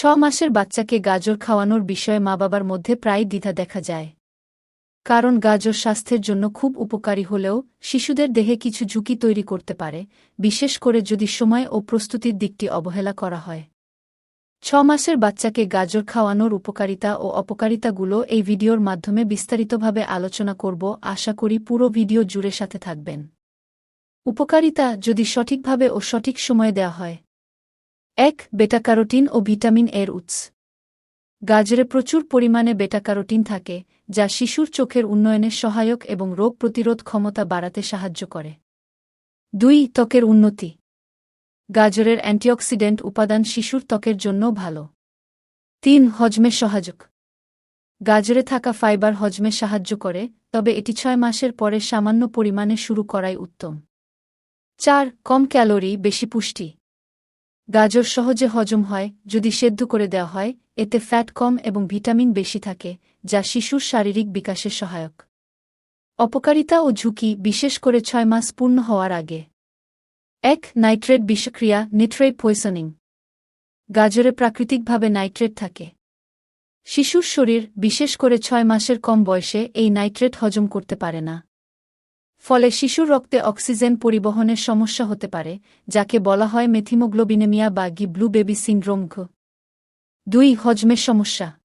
ছ মাসের বাচ্চাকে গাজর খাওয়ানোর বিষয়ে মা বাবার মধ্যে প্রায় দ্বিধা দেখা যায়। কারণ গাজর স্বাস্থ্যের জন্য খুব উপকারী হলেও শিশুদের দেহে কিছু ঝুঁকি তৈরি করতে পারে, বিশেষ করে যদি সময় ও প্রস্তুতির দিকটি অবহেলা করা হয়। ছ মাসের বাচ্চাকে গাজর খাওয়ানোর উপকারিতা ও অপকারিতাগুলো এই ভিডিওর মাধ্যমে বিস্তারিতভাবে আলোচনা করব, আশা করি পুরো ভিডিও জুড়ে সাথে থাকবেন। উপকারিতা যদি সঠিকভাবে ও সঠিক সময়ে দেওয়া হয় এক বেটা ক্যারোটিন ও ভিটামিন এর উৎস। গাজরে প্রচুর পরিমাণে বেটা ক্যারোটিন থাকে, যা শিশুর চোখের উন্নয়নে সহায়ক এবং রোগ প্রতিরোধ ক্ষমতা বাড়াতে সাহায্য করে। দুই, ত্বকের উন্নতি। গাজরের অ্যান্টিঅক্সিডেন্ট উপাদান শিশুর ত্বকের জন্যও ভালো। তিন, হজমে সহায়ক। গাজরে থাকা ফাইবার হজমে সাহায্য করে, তবে এটি ছয় মাসের পরে সামান্য পরিমাণে শুরু করাই উত্তম। চার, কম ক্যালোরি, বেশি পুষ্টি। গাজর সহজে হজম হয়, যদি সেদ্ধ করে দেওয়া হয়, এতে ফ্যাট কম এবং ভিটামিন বেশি থাকে, যা শিশুর শারীরিক বিকাশে সহায়ক। অপকারিতা ও ঝুঁকি বিশেষ করে ছয় মাস পূর্ণ হওয়ার আগে। এক, নাইট্রেট বিষক্রিয়া নিট্রেট পয়সনিং গাজরে প্রাকৃতিকভাবে নাইট্রেট থাকে। শিশুর শরীর, বিশেষ করে ছয় মাসের কম বয়সে, এই নাইট্রেট হজম করতে পারে না। ফলে শিশুর রক্তে অক্সিজেন পরিবহনের সমস্যা হতে পারে, যাকে বলা হয় মেথিমোগ্লোবিনেমিয়া বা গি ব্লু বেবি সিন্ড্রোম ঘ। দুই হজমের সমস্যা।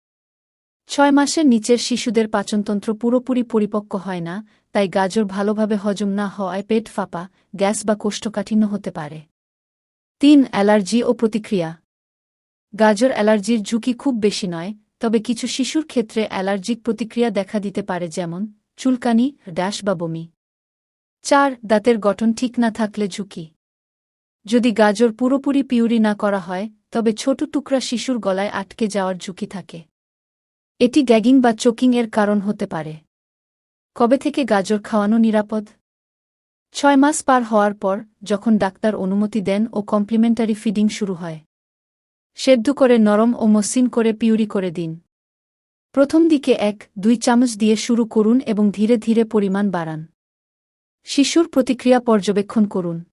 ছয় মাসের নিচের শিশুদের পাচনতন্ত্র পুরোপুরি পরিপক্ক হয় না, তাই গাজর ভালোভাবে হজম না হওয়ায় পেট ফাঁপা, গ্যাস বা কোষ্ঠকাঠিন্য হতে পারে। তিন, অ্যালার্জি ও প্রতিক্রিয়া। গাজর অ্যালার্জির ঝুঁকি খুব বেশি নয়, তবে কিছু শিশুর ক্ষেত্রে অ্যালার্জিক প্রতিক্রিয়া দেখা দিতে পারে যেমন, চুলকানি, ড্যাশ বা বমি। চার, দাঁতের গঠন ঠিক না থাকলে ঝুঁকি। যদি গাজর পুরোপুরি পিউরি না করা হয়, তবে ছোট টুকরা শিশুর গলায় আটকে যাওয়ার ঝুঁকি থাকে। এটি গ্যাগিং বা চোকিং এর কারণ হতে পারে। কবে থেকে গাজর খাওয়ানো নিরাপদ? ছয় মাস পার হওয়ার পর, যখন ডাক্তার অনুমতি দেন ও কমপ্লিমেন্টারি ফিডিং শুরু হয়। সেদ্ধ করে নরম ও মসৃণ করে পিউরি করে দিন। প্রথম দিকে এক, দুই চামচ দিয়ে শুরু করুন এবং ধীরে ধীরে পরিমাণ বাড়ান। শিশুর প্রতিক্রিয়া পর্যবেক্ষণ করুন।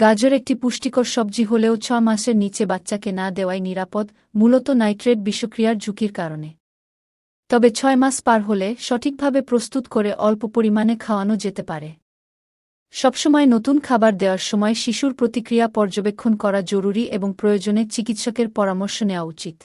গাজর একটি পুষ্টিকর সবজি হলেও ছ মাসের নিচে বাচ্চাকে না দেওয়াই নিরাপদ, মূলত নাইট্রেট বিষক্রিয়ার ঝুঁকির কারণে। তবে ছয় মাস পার হলে সঠিকভাবে প্রস্তুত করে অল্প পরিমাণে খাওয়ানো যেতে পারে। সবসময় নতুন খাবার দেওয়ার সময় শিশুর প্রতিক্রিয়া পর্যবেক্ষণ করা জরুরি এবং প্রয়োজনে চিকিৎসকের পরামর্শ নেওয়া উচিত।